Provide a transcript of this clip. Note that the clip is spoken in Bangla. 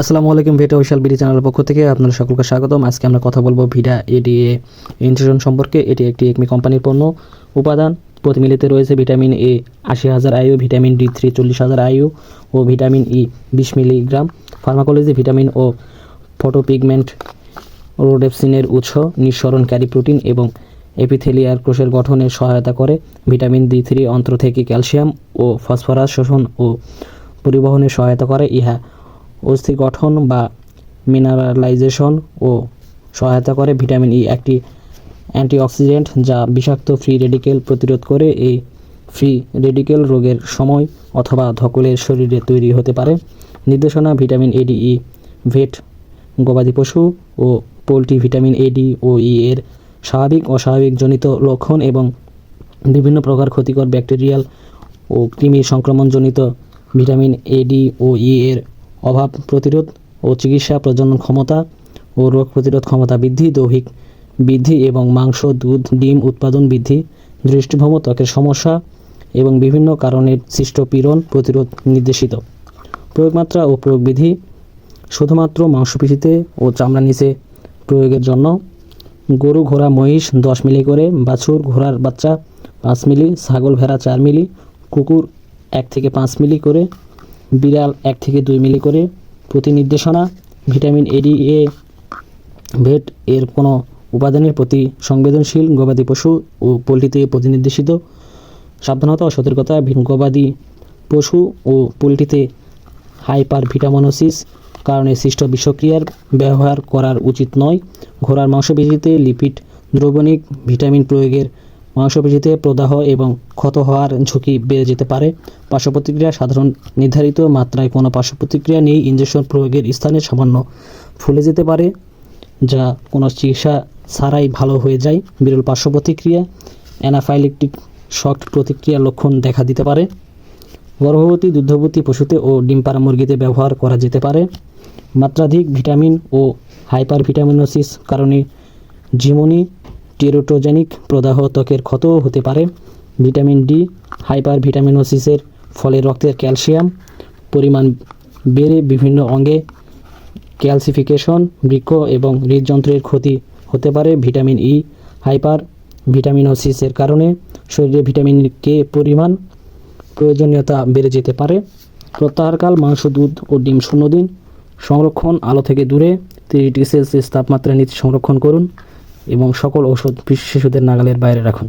আসসালামু আলাইকুম ভিটা ওইশাল বিডি চ্যানেলের পক্ষ থেকে আপনাদের সকলকে স্বাগতম। আজকে আমরা কথা বলব ভিডা এডিএ ইনস্টিটিউশন সম্পর্কে। এটি একটি একমি কোম্পানির পণ্য, উপাদান। প্রতিমিলিতে রয়েছে ভিটামিন এ আশি হাজার আয়ু ভিটামিন ডি থ্রি চল্লিশ হাজার আয়ু ও ভিটামিন ই বিশ মিলিগ্রাম। ফার্মাকোলজি, ভিটামিন ও ফটোপিগমেন্ট রোডেপসিনের উৎস নিঃসরণকারী প্রোটিন এবং এপিথেলিয়ার কোষের গঠনে সহায়তা করে। ভিটামিন ডি থ্রি অন্ত্র থেকে ক্যালসিয়াম ও ফসফরাস শোষণ ও পরিবহনে সহায়তা করে। ইহা অস্থি গঠন বা মিনারেলাইজেশন ও সহায়তা করে ভিটামিন ই একটি অ্যান্টিঅক্সিডেন্ট যা বিষাক্ত ফ্রি রেডিকেল প্রতিরোধ করে এই ফ্রি রেডিকেল রোগের সময় অথবা ধকলের শরীরে তৈরি হতে পারে। নির্দেশনা, vitamin A D E vet, গবাদি পশু ও পোলট্রি ভিটামিন এডি ও ই এর স্বাভাবিক, অস্বাভাবিক জনিত লক্ষণ এবং বিভিন্ন প্রকার ক্ষতিকর ব্যাকটেরিয়াল ও কৃমি সংক্রমণজনিত ভিটামিন এ ডি ও ই এর অভাব প্রতিরোধ ও চিকিৎসা প্রজনন ক্ষমতা ও রোগ প্রতিরোধ ক্ষমতা বৃদ্ধি, দৈহিক বৃদ্ধি এবং মাংস, দুধ, ডিম উৎপাদন বৃদ্ধি দৃষ্টিভ্রম ত্বকের সমস্যা এবং বিভিন্ন কারণের সৃষ্ট পীড়ন প্রতিরোধ নির্দেশিত। প্রয়োগমাত্রা ও প্রয়োগবিধি শুধুমাত্র মাংসপেশিতে ও চামড়া নিচে প্রয়োগের জন্য। গরু ঘোড়া, মহিষ দশ মিলি করে, বাছুর, ঘোড়ার বাচ্চা পাঁচ মিলি, ছাগল, ভেড়া চার মিলি, কুকুর এক থেকে পাঁচ মিলি করে বিড়াল এক থেকে দুই মিলি করে প্রতি নির্দেশনা ভিটামিন এডি এ ভেট এর কোনো উপাদানের প্রতি সংবেদনশীল গবাদি পশু ও পোলট্রিতে প্রতিনির্দেশিত। সাবধানতা ও সতর্কতা গবাদি পশু ও পোলট্রিতে হাইপার ভিটামিনোসিস কারণে সৃষ্ট বিষক্রিয়ার ব্যবহার করার উচিত নয়। ঘোড়ার মাংসপেশিতে লিপিড, দ্রবণিক ভিটামিন প্রয়োগের মাংসপেশিতে প্রদাহ এবং ক্ষত হওয়ার ঝুঁকি বেড়ে যেতে পারে। পার্শ্ব প্রতিক্রিয়া সাধারণ নির্ধারিত মাত্রায় কোনো পার্শ্ব প্রতিক্রিয়া নেই। ইঞ্জেকশন প্রয়োগের স্থানে সামান্য ফুলে যেতে পারে, যা কোনো চিকিৎসা ছাড়াই ভালো হয়ে যায়। বিরল পার্শ্ব প্রতিক্রিয়া অ্যানাফাইলেকটিক শক প্রতিক্রিয়ার লক্ষণ দেখা দিতে পারে। গর্ভবতী, দুগ্ধবতী পশুতে ও ডিম পাড়া মুরগিতে ব্যবহার করা যেতে পারে। মাত্রাধিক ভিটামিন ও হাইপার ভিটামিনোসিস কারণে জিমনি টেরোটোজেনিক প্রদাহ ত্বকের ক্ষতও হতে পারে। ভিটামিন ডি হাইপার ভিটামিনোসিসের ফলে রক্তের ক্যালসিয়াম পরিমাণ বেড়ে বিভিন্ন অঙ্গে ক্যালসিফিকেশন বৃক্ষ এবং হৃদযন্ত্রের ক্ষতি হতে পারে। ভিটামিন ই হাইপার ভিটামিনোসিসের কারণে শরীরে ভিটামিন কে পরিমাণ প্রয়োজনীয়তা বেড়ে যেতে পারে। প্রত্যাহারকাল, মাংস, দুধ ও ডিম শূন্য দিন। সংরক্ষণ আলো থেকে দূরে। তিরিশ ডিগ্রি সেলসিয়াস তাপমাত্রা নিচে সংরক্ষণ করুন। এবং সকল ওষুধ শিশুদের নাগালের বাইরে রাখুন।